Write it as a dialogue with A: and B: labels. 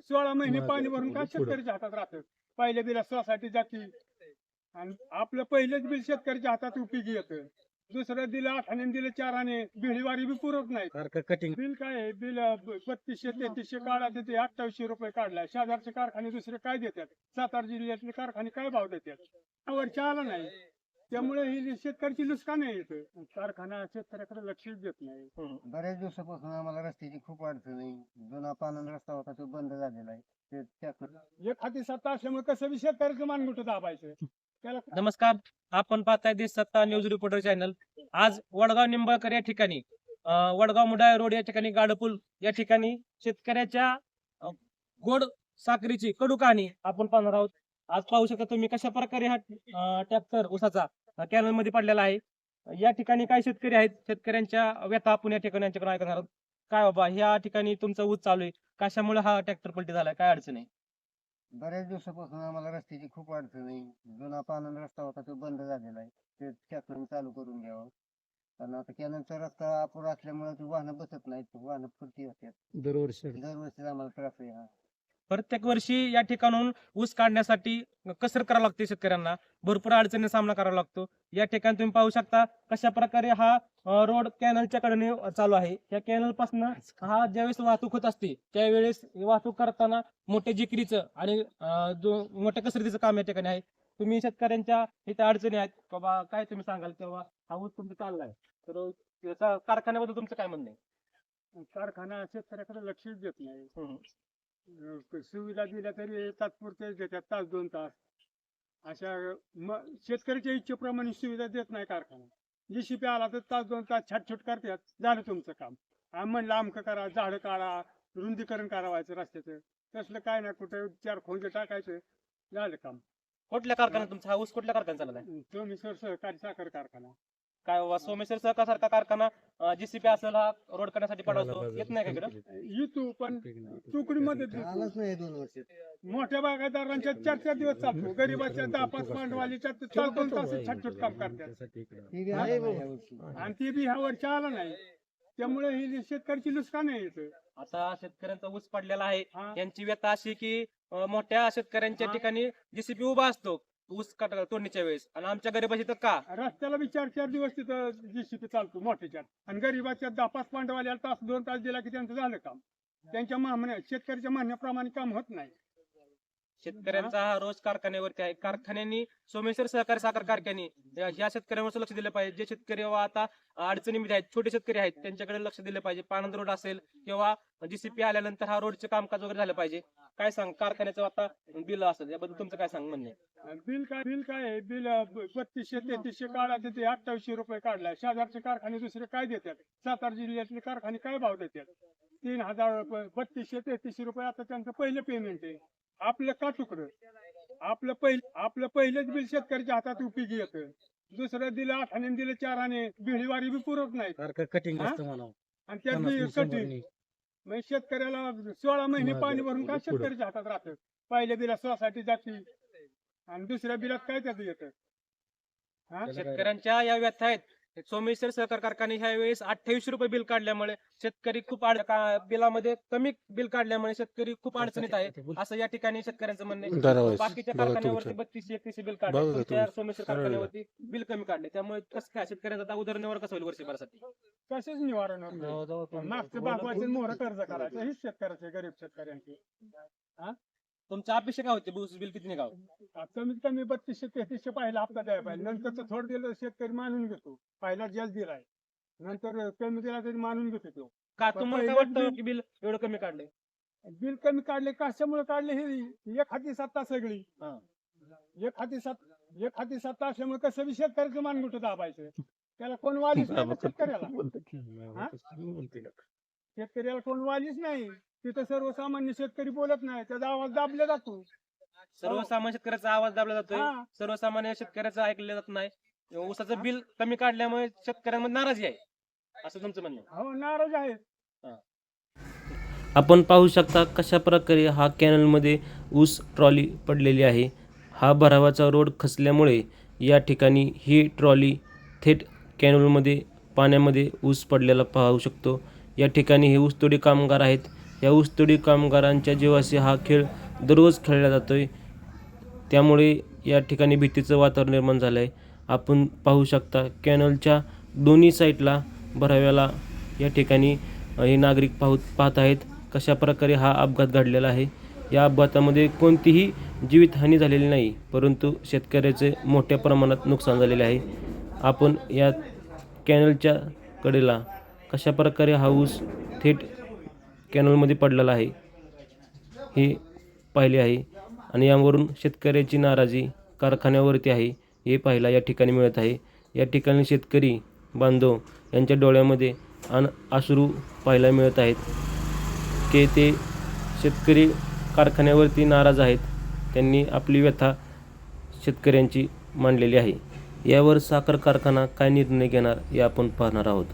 A: सोळा महिने पाणी भरून काय. शेतकऱ्याच्या हातात राहतं पहिल्या बिला सोसायटी जाती. आणि आपलं पहिलेच बिल शेतकऱ्याच्या हातात उपयोगी येतं. दुसरं दिलं आठाने दिलं चाराने बिळीवारी बी पुरत नाही
B: कटिंग
A: बिल काय आहे? बिल बत्तीसशे तेहतीसशे काढायचे ते अठ्ठावीसशे रुपये काढलाय. शेजारचे कारखाने दुसरे काय देतात? सातारा जिल्ह्यातले कारखाने काय भाव देतात? वरच्या आला नाही. त्यामुळे ही शेतकऱ्याची नुकसान आहे इथं. कारखाना शेतकऱ्याकडे लक्षच देत नाही.
C: बऱ्याच दिवसापासून आम्हाला रस्त्याची खूप अडचण आहे. जुना पानंद रस्ता होता तो बंद झालेला आहे. ते त्याकडे
A: एक हाती सत्ता असल्यामुळे कसं बी शेतकऱ्याचं मानगुट दाबायचं? त्याला
D: नमस्कार. आपण पाहताय देश सत्ता न्यूज रिपोर्टर चॅनल. आज वडगाव निंबाळकर या ठिकाणी अं, वडगाव मुंडा रोड या ठिकाणी गाडपूल या ठिकाणी शेतकऱ्याच्या अं, गोड साखरेची कडू कहाणी आपण पाहणार आहोत. आज पाहू शकता तुम्ही कशा प्रकारे हा ट्रॅक्टर उसाचा कॅनलमध्ये पडलेला आहे. या ठिकाणी काही शेतकरी आहेत. शेतकऱ्यांच्या व्यथा आपण या ठिकाणी यांच्याकडे ऐकणार आहोत. काय बाबा या ठिकाणी तुमचा ऊस चालू आहे. कशामुळे हा ट्रॅक्टर पलटी झालाय? काय अडचण आहे?
C: बऱ्याच दिवसापासून आम्हाला रस्त्याची खूप अडचण आहे. जुना पानंद रस्ता होता तो बंद झालेला आहे. ते त्याकडून चालू करून घ्यावं. कारण आता कॅनलचा रस्ता अपुरा असल्यामुळे ती वाहनं बसत नाहीत. वाहनं फुरती होतात
B: दरवर्षी.
C: दरवर्षी आम्हाला त्रास आहे हा.
D: प्रत्येक वर्षी या ठिकाणून ऊस काढण्यासाठी कसर करावं लागते शेतकऱ्यांना. भरपूर अडचणीचा सामना करावा लागतो. या ठिकाणी तुम्ही पाहू शकता कशा प्रकारे हा रोड कॅनलच्या कडे चालू आहे. या कॅनलपासून हा ज्यावेळेस वाहतूक होत असते त्यावेळेस वाहतूक करताना मोठ्या जिकरीचं आणि जो मोठ्या कसरतीचं काम या ठिकाणी आहे. तुम्ही शेतकऱ्यांच्या इथे अडचणी आहेत बाबा काय तुम्ही सांगाल तेव्हा? हा ऊस तुमचा चाललाय तर कारखान्याबद्दल तुमचं काय म्हणणं आहे?
A: कारखाना शेतकऱ्याकडे लक्षच देत नाही. अं, सुविधा दिल्या तरी तात्पुरते देतात तास दोन तास. अशा म शेतकऱ्याच्या इच्छेप्रमाणे सुविधा देत नाही कारखाना. जीसीपी आला तर तास दोन तास छाटछूट करतात. झालं तुमचं काम. आम्ही म्हणलं अमकं करा झाडं काढा रुंदीकरण करावायचं रस्त्याचं. तसलं काय नाही कुठे चार खोंजे टाकायचं. झालं काम.
D: कुठल्या कारखान्यात तुमचा? हा ऊस कुठल्या कारखान्यात चालला आहे
A: तुम्ही सर सहकारी साखर कारखाना.
D: काय बाबा सोमेश्वर सहकार सारखा कारखाना जीसीपी असेल हा रोड करण्यासाठी पाठवतो येत नाही का इकडं?
A: येतो पण तुकडीमध्ये
C: आलाच नाही दोन वर्ष
A: मोठ्या बागायतदारांच्या चार चार दिवस चालतो. गरीबाच्या दहा पाच भांडवालीच्या चार दोन तास छटछट काम करतात.
C: ठीक आहे.
A: आणि ते बी ह्या वर्षी आलं नाही. त्यामुळे ही शेतकऱ्याची नुकसान आहे इथं.
D: आता शेतकऱ्यांचा ऊस पडलेला आहे.
A: हा.
D: यांची व्यथा अशी की अं, मोठ्या शेतकऱ्यांच्या. ठिकाणी जीसीपी उभा असतो. ऊस काट तोडणीच्या वेळेस. आणि आमच्या गरीबाची तर का?
A: रस्त्याला मी चार चार दिवस तिथं जीसीपी चालतो मोठ्याच्या आणि गरीबाच्या दहा पाच पांडवाल्याला तास दोन तास दिला की त्यांचं झालं काम. त्यांच्या मागण्या शेतकऱ्याच्या म्हणण्याप्रमाणे काम होत नाही.
D: शेतकऱ्यांचा हा. रोज कारखान्यावरती आहे. कारखान्यांनी सोमेश्वर सहकारी साखर कारखाने या शेतकऱ्यांवर लक्ष दिलं पाहिजे. जे शेतकरी व आता अडचणीमध्ये आहेत छोटे शेतकरी आहेत त्यांच्याकडे लक्ष दिलं पाहिजे. पाणंद रोड असेल किंवा जीसीपी आल्यानंतर हा रोडचे कामकाज वगैरे झालं पाहिजे. काय सांग? कारखान्याचं आता बिल असेल याबद्दल तुमचं काय सांग म्हणणे
A: बिल काय बिल काय आहे? बिल बत्तीसशे तेहतीसशे काढायचे ते अठ्ठावीसशे रुपये काढलाय. शेजारचे कारखाने दुसरे काय देतात? सातारा जिल्ह्यातले कारखाने काय भाव देतात? तीन हजार रुपये बत्तीसशे तेहतीसशे रुपये आता त्यांचं पहिलं पेमेंट आहे. आपलं का तुकडं आपलं पहिलं आपलं पहिलेच बिल शेतकऱ्याच्या हातात उपयोगी येतं. दुसरं दिलं आठाने दिलं चाराने बिळीवारी बी पुरत नाही
B: सारखं कटिंग? असतं म्हणावं.
A: आणि त्यात बी
B: नाही.
A: म्हणजे शेतकऱ्याला सोळा महिने पाणी भरून
B: पुढं.
A: शेतकऱ्याच्या हातात राहतं? पहिल्या बिला सोसायटी जाती. आणि दुसऱ्या बिलात काय त्याचं येतं? हा?
D: शेतकऱ्यांच्या या व्यथा आहेत. सोमेश्वर सहकार कारखाने ह्या वेळेस अठ्ठावीसशे रुपये बिल काढल्यामुळे शेतकरी खूप बिलामध्ये कमी बिल काढल्यामुळे शेतकरी खूप अडचणीत आहे. असं या ठिकाणी शेतकऱ्यांचं म्हणणं आहे. बाकीच्या कारखान्यावरती
E: तुमचं.
D: बत्तीसशे एकतीसशे बिल काढले. सोमेश्वर कारखान्यावरती बिल कमी काढले. त्यामुळे कसं काय? शेतकऱ्यांचा आता उदरनिर्वाह कसं होईल वर्षभरासाठी?
A: कशाच निवारण
B: पण-
A: मागचं भागवायचे मोहर कर्ज करायचं. हेच शेतकऱ्याचे गरीब शेतकऱ्यांचे.
D: तुमच्या अपेक्षा काय होते बिल किती निघावं?
A: कमीत कमी बत्तीसशे तेहतीसशे पहिला हप्ता द्यायला पाहिजे. नंतर थोडं दिलं शेतकरी मानून घेतो. पहिला जल दिलाय नंतर कमी दिला तरी मानून घेतो तो.
D: का तुम्हाला काय वाटतं की बिल एवढं कमी काढले
A: बिल कमी काढले कशामुळे काढले हे? एक हाती सत्ता सगळी. एक हाती सत्ता एक हाती सत्ता असल्यामुळे कसं बी शेतकऱ्याचं मानगुट दाबायचं? त्याला कोण वालीच नाही ना शेतकऱ्याला? शेतकऱ्याला कोण वालीच नाही. तिथं सर्वसामान्य शेतकरी बोलत नाही. त्याचा आवाज दाबला जातो.
D: सर्वसामान्य शेतकऱ्याचा आवाज दाबला जातोय.
A: हा.
D: सर्वसामान्य शेतकऱ्याचं ऐकलं जात नाही. ऊसाचं बिल कमी काढल्यामुळे शेतकऱ्यांमध्ये नाराजी आहे. असं तुमचं म्हणणं आहे.
A: हो नाराज आहेत
F: आपण पाहू शकता कशा प्रकारे हा कॅनलमध्ये ऊस ट्रॉली पडलेली आहे. हा भरावाचा रोड खचल्यामुळे या ठिकाणी ही ट्रॉली थेट कॅनलमध्ये पाण्यामध्ये ऊस पडलेला पाहू शकतो. या ठिकाणी हे ऊसतोडी कामगार आहेत. या ऊसतोडी कामगारांच्या जीवाशी हा खेळ दररोज खेळला जातोय. त्यामुळे या ठिकाणी भीतीचं वातावरण निर्माण झालं आहे आपण पाहू शकता कॅनलच्या दोन्ही साईडला भराव्याला या ठिकाणी हे नागरिक पाहू पाहत आहेत. कशा प्रकारे हा अपघात घडलेला आहे? या अपघातामध्ये कोणतीही जीवितहानी झालेली नाही परंतु शेतकऱ्याचे मोठ्या प्रमाणात नुकसान झालेले आहे. आपण या कॅनलच्या कडेला कशा प्रकारे हा ऊस थेट कॅनलमध्ये पडलेला आहे हे पाहिले आहे. आणि यावरून शेतकऱ्याची नाराजी कारखान्यावरती आहे हे पाहायला या ठिकाणी मिळत आहे. या ठिकाणी शेतकरी बांधव यांच्या डोळ्यामध्ये अन आश्रू पाहायला मिळत आहेत. की ते शेतकरी कारखान्यावरती नाराज आहेत त्यांनी आपली व्यथा शेतकऱ्यांची मांडलेली आहे. यावर साखर कारखाना काय निर्णय घेणार हे आपण पाहणार आहोत.